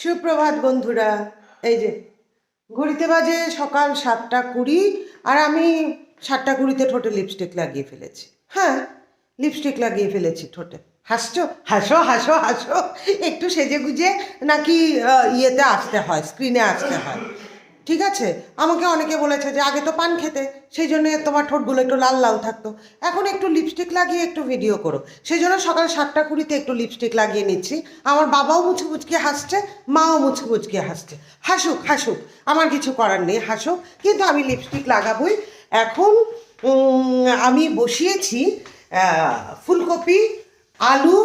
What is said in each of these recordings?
সুপ্রভাত বন্ধুরা, এই যে ঘড়িতে বাজে সকাল সাতটা কুড়ি আর আমি সাতটা কুড়িতে ঠোঁটে লিপস্টিক লাগিয়ে ফেলেছি। হ্যাঁ লিপস্টিক লাগিয়ে ফেলেছি ঠোঁটে। হাসছো? হাসো হাসো হাসো। একটু সেজে গুজে নাকি ইয়েতে আসতে হয় স্ক্রিনে আসতে হয়। ঠিক আছে? আমাকে অনেকে বলেছে যে আগে তো পান খেতে, সেই জন্য তোমার ঠোঁটগুলো একটু লাল লাল থাকতো। এখন একটু লিপস্টিক লাগিয়ে একটু ভিডিও করো। সেই জন্য সকাল সাতটা কুড়িতে একটু লিপস্টিক লাগিয়ে নিচ্ছি। আমার বাবাও মুছে মুচকে হাসছে, মাও মুছে মুচকে হাসছে। হাসুক হাসুক, আমার কিছু করার নেই, হাসুক। কিন্তু আমি লিপস্টিক লাগাবই। এখন আমি বসিয়েছি ফুলকপি, আলু,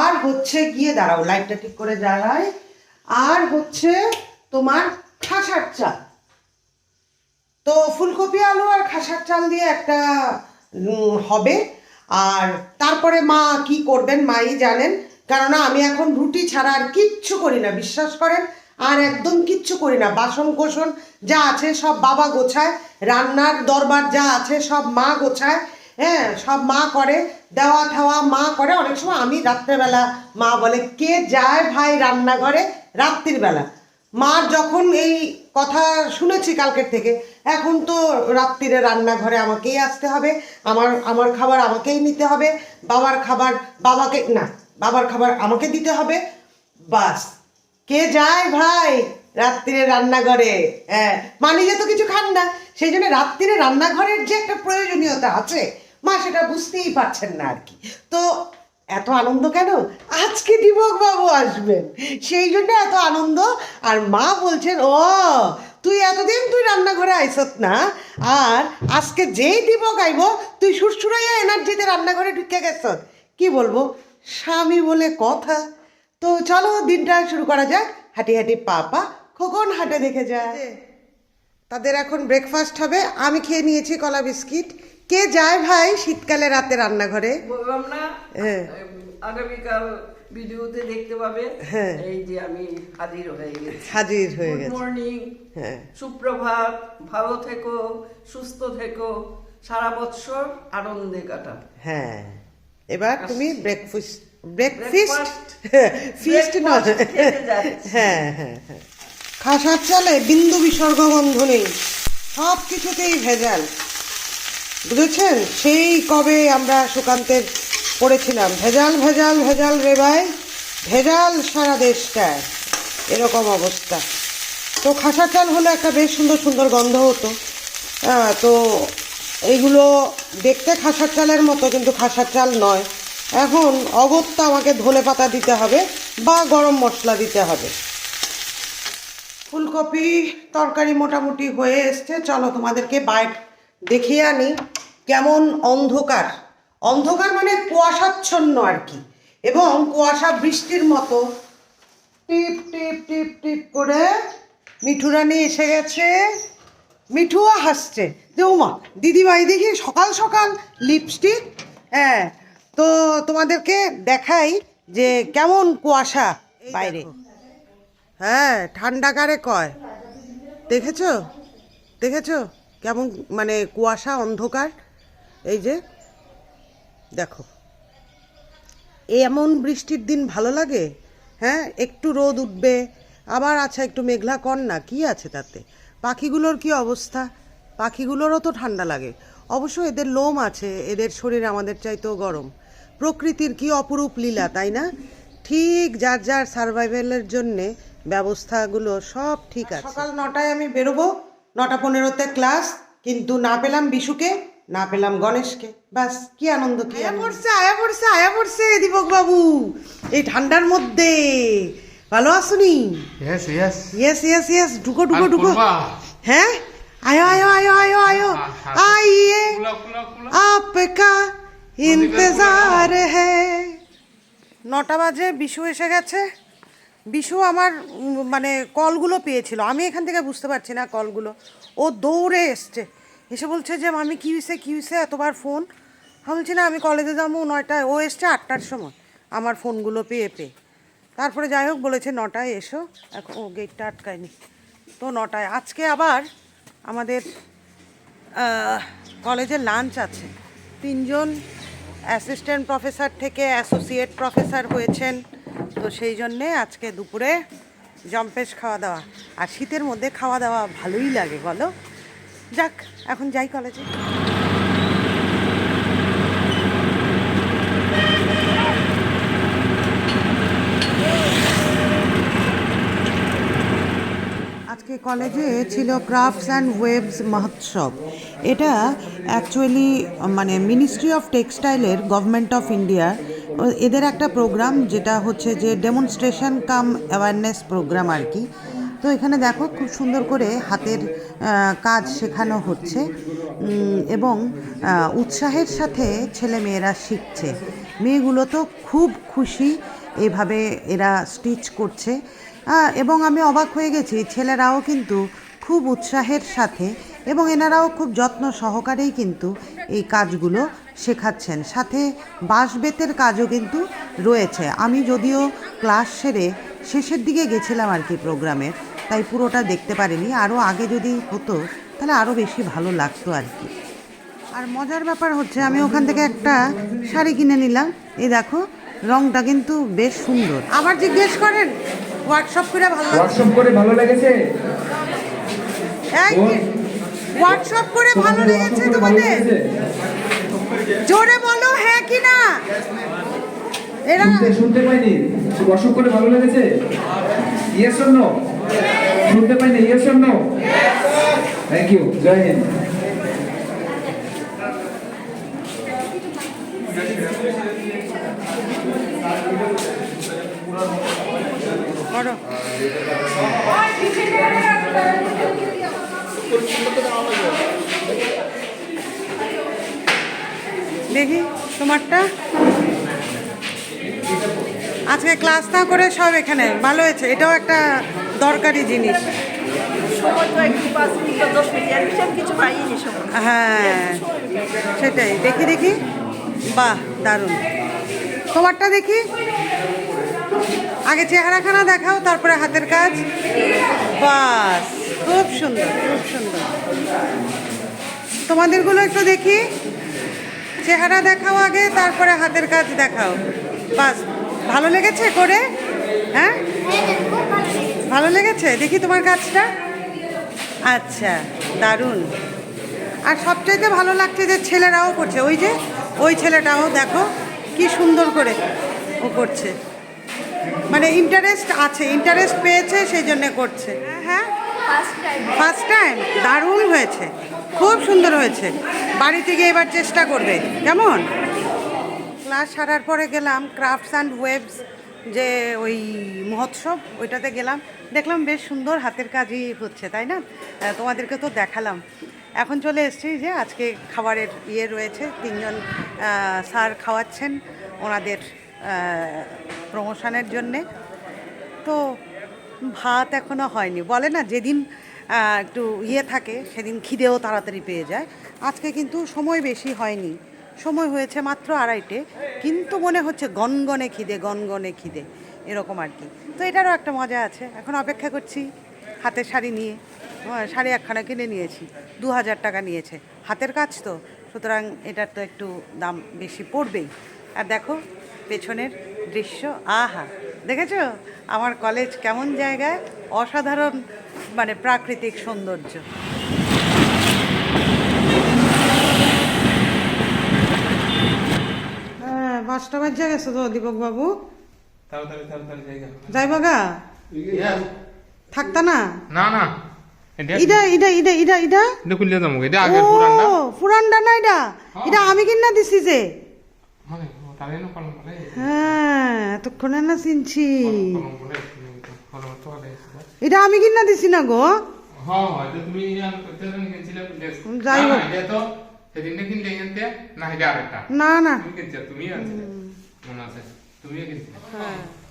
আর হচ্ছে গিয়ে, দাঁড়াও লাইটটা ঠিক করে দাঁড়ায় আর হচ্ছে তোমার খাসার চাল। তো ফুলকপি, আলু আর খাসার চাল দিয়ে একটা হবে। আর তারপরে মা কি করবেন, মাই জানেন। কেননা আমি এখন রুটি ছাড়া আর কিচ্ছু করি না, বিশ্বাস করেন? আর একদম কিচ্ছু করি না। বাসন কোসন যা আছে সব বাবা গোছায়, রান্নার দরবার যা আছে সব মা গোছায় হ্যাঁ? সব মা করে, দেওয়া ঠাওয়া মা করে। অনেক সময় আমি রাত্রেবেলা মা বলে, কে যায় ভাই রান্নাঘরে? রাত্রির বেলা। মার যখন এই কথা শুনেছি কালকের থেকে, এখন তো রাত্রিরে রান্নাঘরে আমাকেই আসতে হবে, আমার আমার খাবার আমাকেই নিতে হবে, বাবার খাবার বাবাকে, না, বাবার খাবার আমাকে দিতে হবে, বাস। কে যায় ভাই রাত্রিরে রান্নাঘরে? হ্যাঁ মা নিজে তো কিছু খান না। সেই জন্য রাত্রিরে রান্নাঘরের যে একটা প্রয়োজনীয়তা আছে, মা সেটা বুঝতেই পারছেন না আর কি। তো এত আনন্দ কেন? আজকে দীপক বাবু আসবেন। সেই জন্য এত আনন্দ। আর মা বলছেন ও তুই এতদিন তুই রান্নাঘরে আইসত না। আর আজকে যেই দীপক আইব তুই সুরসুরাইয়া এনার্জিতে রান্নাঘরে ঢুকে গেছ কি বলব? স্বামী বলে কথা। তো চলো দিনটা শুরু করা যাক। হাঁটি হাঁটি পা পা খোকন হাঁটে দেখে যায়। তাদের এখন ব্রেকফাস্ট হবে। আমি খেয়ে নিয়েছি কলা বিস্কিট। কে যায় ভাই শীতকালে রাতে রান্নাঘরে? বললাম না হ্যাঁ। আগামীকাল ভিডিওতে দেখতে পাবে। হ্যাঁ। এই যে আমি হাজির হয়ে গেছি। হাজির হয়ে গুড মর্নিং হ্যাঁ। সুপ্রভাত ভালো থেকো সুস্থ থেকো সারা বৎসর আনন্দে কাটা হ্যাঁ। এবার তুমি ব্রেকফাস্ট ব্রেকফাস্ট ফিস্ট যাচ্ছি। হ্যাঁ হ্যাঁ হ্যাঁ। খাসার চালে বিন্দু বিসর্গ গন্ধ নেই। সব কিছুতেই ভেজাল। বুঝেছেন? সেই কবে আমরা সুকান্তের পড়েছিলাম। ভেজাল ভেজাল ভেজাল রে ভাই। ভেজাল সারা দেশটায়। এরকম অবস্থা। তো খাসার চাল হলে একটা বেশ সুন্দর সুন্দর গন্ধ হতো। হ্যাঁ, তো এইগুলো দেখতে খাসার চালের মতো কিন্তু খাসার চাল নয়। এখন অগত্যা আমাকে ধনে পাতা দিতে হবে বা গরম মশলা দিতে হবে। ফুলকপি তরকারি মোটামুটি হয়ে এসছে। চলো তোমাদেরকে বাইট দেখিয়ে আনি কেমন অন্ধকার। অন্ধকার মানে কুয়াশাচ্ছন্ন আর কি। এবং কুয়াশা বৃষ্টির মতো। টিপ টিপ টিপ টিপ করে মিঠু রানী এসে গেছে। মিঠুয়া হাসছে। দেউমা দিদিভাই দেখি সকাল সকাল লিপস্টিক হ্যাঁ তো তোমাদেরকে দেখাই যে কেমন কুয়াশা বাইরে। হ্যাঁ ঠান্ডা কারে কয়? দেখেছ? দেখেছ? কেমন মানে কুয়াশা, অন্ধকার, এই যে, দেখো। এমন বৃষ্টির দিন ভালো লাগে? হ্যাঁ একটু রোদ উঠবে, আবার আচ্ছা একটু মেঘলা কর না কি আছে তাতে? পাখিগুলোর কি অবস্থা? পাখিগুলোরও তো ঠান্ডা লাগে। অবশ্য এদের লোম আছে, এদের শরীর আমাদের চাইতেও গরম। প্রকৃতির কি অপরূপ লীলা, তাই না? ঠিক যার যার সার্ভাইভেলের জন্যে ব্যবস্থাগুলো সব ঠিক আছে। সকাল নটায় আমি বেরোবো। নটা পনেরোতে ক্লাস কিন্তু না পেলাম বিশুকে না পেলাম গণেশকে। বাস কি আনন্দ কি আয়া পড়ছে আয়া পড়ছে আয়া পড়ছে দীপক বাবু। এই ঠান্ডার মধ্যে। ভালো আসুনি yes yes yes yes yes ঢুকো ঢুকো ঢুকো। হ্যাঁ? আয়ো আয়ো আয়ো আয়ো আয়ো। আইয়ে আপকা ইন্তেজার হে। নটা বাজে বিশু এসে গেছে। বিশু আমার মানে কলগুলো পেয়েছিল। আমি এখান থেকে বুঝতে পারছি না কলগুলো। ও দৌড়ে এসছে। এসে বলছে যে আমি কী হয়েছে কী হয়েছে এতবার ফোন? আমি বলছি, না, আমি কলেজে যাব নয়টায়। ও এসছে আটটার সময় আমার ফোনগুলো পেয়ে পেয়ে। তারপরে যাই হোক, বলেছে, নটায় এসো। এখন ও গেটটা আটকায়নি। তো নটায়। আজকে আবার আমাদের কলেজে লাঞ্চ আছে। তিনজন অ্যাসিস্ট্যান্ট প্রফেসর থেকে অ্যাসোসিয়েট প্রফেসর হয়েছেন। তো সেই জন্যে আজকে দুপুরে জম্পেশ খাওয়া দাওয়া। আর শীতের মধ্যে খাওয়া দাওয়া ভালোই লাগে, বলো? যাক, এখন যাই কলেজে। আজকে কলেজে ছিল ক্রাফটস অ্যান্ড ওয়েবস মহোৎসব। এটা অ্যাকচুয়ালি মানে মিনিস্ট্রি অফ টেক্সটাইলের গভর্নমেন্ট অফ ইন্ডিয়া এদের একটা প্রোগ্রাম যেটা হচ্ছে যে ডেমনস্ট্রেশন কাম অ্যাওয়ারনেস প্রোগ্রাম আর কি। তো এখানে দেখো খুব সুন্দর করে হাতের কাজ শেখানো হচ্ছে। এবং উৎসাহের সাথে ছেলে মেয়েরা শিখছে। মেয়েগুলো তো খুব খুশি এভাবে এরা স্টিচ করছে। এবং আমি অবাক হয়ে গেছি, ছেলেরাও কিন্তু খুব উৎসাহের সাথে এবং এনারাও খুব যত্ন সহকারেই কিন্তু এই কাজগুলো শেখাচ্ছেন। সাথে বাঁশ বেতের কাজও কিন্তু রয়েছে। আমি যদিও ক্লাস সেরে শেষের দিকে গেছিলাম আর কি প্রোগ্রামের তাই পুরোটা দেখতে পারিনি। আরও আগে যদি হতো তাহলে আরও বেশি ভালো লাগতো আর কি। আর মজার ব্যাপার হচ্ছে আমি ওখান থেকে একটা শাড়ি কিনে নিলাম। এই দেখো রংটা কিন্তু বেশ সুন্দর। আবার জিজ্ঞেস করেন হোয়াটসঅ্যাপ করে ভালো হোয়াটসঅ্যাপ করে ভালো লেগেছে? হোয়াটসঅ্যাপ করে ভালো লেগেছে তোমাদের? জোরে বলো হ্যাঁ কি না? এরা শুনতে পাইনি। হোয়াটসঅ্যাপ করে ভালো লেগেছে? ইয়েস অর নো শুনতে পাইনি। Yes or no thank you জয় হিন্দ করো দেখি তোমারটা। আজকে ক্লাস না করে সব এখানে ভালো হয়েছে। এটাও একটা দরকারি জিনিস। হ্যাঁ সেটাই। দেখি দেখি। বাহ দারুণ। তোমারটা দেখি। আগে চেহারাখানা দেখাও তারপরে হাতের কাজ। বাস খুব সুন্দর খুব সুন্দর। তোমাদেরগুলো একটু দেখি। চেহারা দেখাও আগে, তারপরে হাতের কাজ দেখাও। বাস, ভালো লেগেছে করে? হ্যাঁ? ভালো লেগেছে? দেখি তোমার কাজটা। আচ্ছা দারুণ। আর সবচাইতে ভালো লাগছে যে ছেলেরাও করছে। ওই যে, ওই ছেলেটাও দেখো, কি সুন্দর করে ও করছে। মানে ইন্টারেস্ট আছে ইন্টারেস্ট পেয়েছে, সেই জন্যে করছে। হ্যাঁ? ফার্স্ট টাইম দারুণ হয়েছে। খুব সুন্দর হয়েছে। বাড়িতে গিয়ে এবার চেষ্টা করবে। কেমন? ক্লাস সারার পরে গেলাম ক্রাফটস অ্যান্ড ওয়েবস যে ওই মহোৎসব, ওইটাতে গেলাম। দেখলাম বেশ সুন্দর হাতের কাজই হচ্ছে, তাই না? তোমাদেরকে তো দেখালাম। এখন চলে এসেছি যে আজকে খাবারের ইয়ে রয়েছে। তিনজন স্যার খাওয়াচ্ছেন ওনাদের প্রমোশনের জন্যে। তো ভাত এখনও হয়নি। বলে না, যেদিন একটু ইয়ে থাকে, সেদিন খিদেও তাড়াতাড়ি পেয়ে যায়। আজকে কিন্তু সময় বেশি হয়নি। সময় হয়েছে মাত্র আড়াইটে, কিন্তু মনে হচ্ছে গনগনে খিদে গনগনে খিদে, এরকম আর কি। তো এটারও একটা মজা আছে। এখন অপেক্ষা করছি হাতের শাড়ি নিয়ে। শাড়ি একখানা কিনে নিয়েছি। দু হাজার টাকা নিয়েছে। হাতের কাজ তো, সুতরাং এটার তো একটু দাম বেশি পড়বেই। আর দেখো, পেছনের দৃশ্য, আহা! দেখেছ? আমার কলেজ কেমন জায়গায় অসাধারণ মানে প্রাকৃতিক সৌন্দর্য। হ্যাঁ পাঁচটা বাজে গেছে তো দীপক বাবু তাড়াতাড়ি তাড়াতাড়ি যাইবা গা থাকতা না? না না। এটা এটা খুললে যাব এটা আগের পুরানটা। পুরানটা না এটা? এটা আমি কিনা দিছি যে। মানে হ্যাঁ এতক্ষণে না চিনছি এটা আমি কিনা দিছি না গো যাই হোক। না না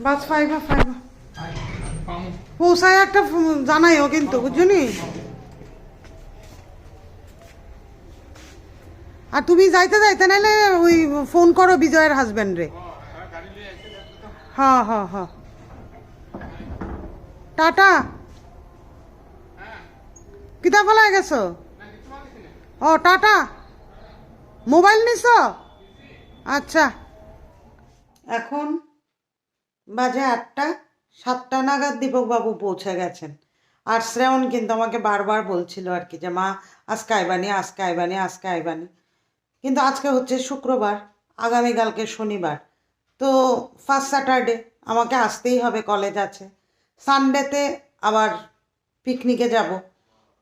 বাস পৌঁছায় একটা জানাইও কিন্তু বুঝছনি আর তুমি যাইতে যাইতে নাইলে ওই ফোন করো বিজয়ের হাজবেন্ড রে। হ্যাঁ হ্যাঁ হ্যাঁ টাটা। কিতা ফেলায় গেছো? ও টাটা। মোবাইল নিছ। আচ্ছা। এখন বাজে আটটা সাতটা নাগাদ দীপকবাবু পৌঁছে গেছেন। আর শ্রেয়ন কিন্তু আমাকে বারবার বলছিল আর কি যে মা আজকে আইবানি আজকে আইবানি আজকে আইবানি। কিন্তু আজকে হচ্ছে শুক্রবার আগামীকালকে শনিবার। তো ফার্স্ট স্যাটারডে আমাকে আসতেই হবে কলেজ আছে। সানডেতে আবার পিকনিকে যাব।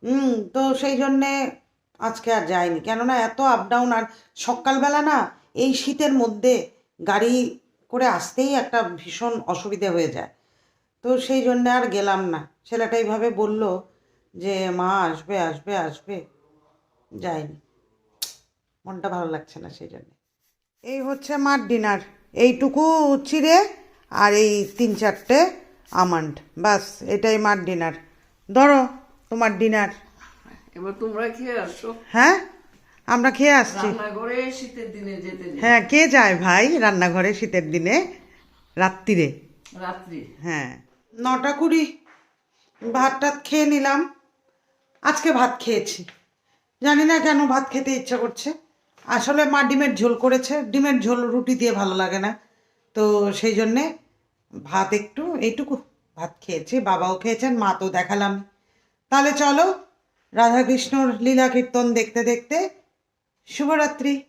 হুম তো সেই জন্যে আজকে আর যাইনি। কেননা এত আপ ডাউন আর সকালবেলা না এই শীতের মধ্যে গাড়ি করে আসতেই একটা ভীষণ অসুবিধে হয়ে যায়। তো সেই জন্যে আর গেলাম না। ছেলেটা এইভাবে বলল যে, মা, আসবে আসবে আসবে। যাইনি। মনটা ভালো লাগছে না সেই জন্যে। এই হচ্ছে মার ডিনার এইটুকু চিড়ে আর এই তিন চারটে আমন্ড। বাস এটাই মার ডিনার ধরো তোমার ডিনার এবার তোমরা খেয়ে আসো। হ্যাঁ? আমরা খেয়ে আসছি। রান্নাঘরে শীতের দিনে যেতে হ্যাঁ কে যায় ভাই রান্নাঘরে শীতের দিনে? রাত্রিরে। রাত্রি। হ্যাঁ। নটা কুড়ি। ভাত টাত খেয়ে নিলাম। আজকে ভাত খেয়েছি। জানি না কেন ভাত খেতে ইচ্ছা করছে। আসলে মা ডিমের ঝোল করেছে। ডিমের ঝোল রুটি দিয়ে ভালো লাগে না। তো সেই জন্যে ভাত একটু, এইটুকু ভাত খেয়েছি। বাবাও খেয়েছেন, মা তো দেখালাম। তাহলে চলো রাধাকৃষ্ণর লীলা কীর্তন দেখতে দেখতে শুভরাত্রি।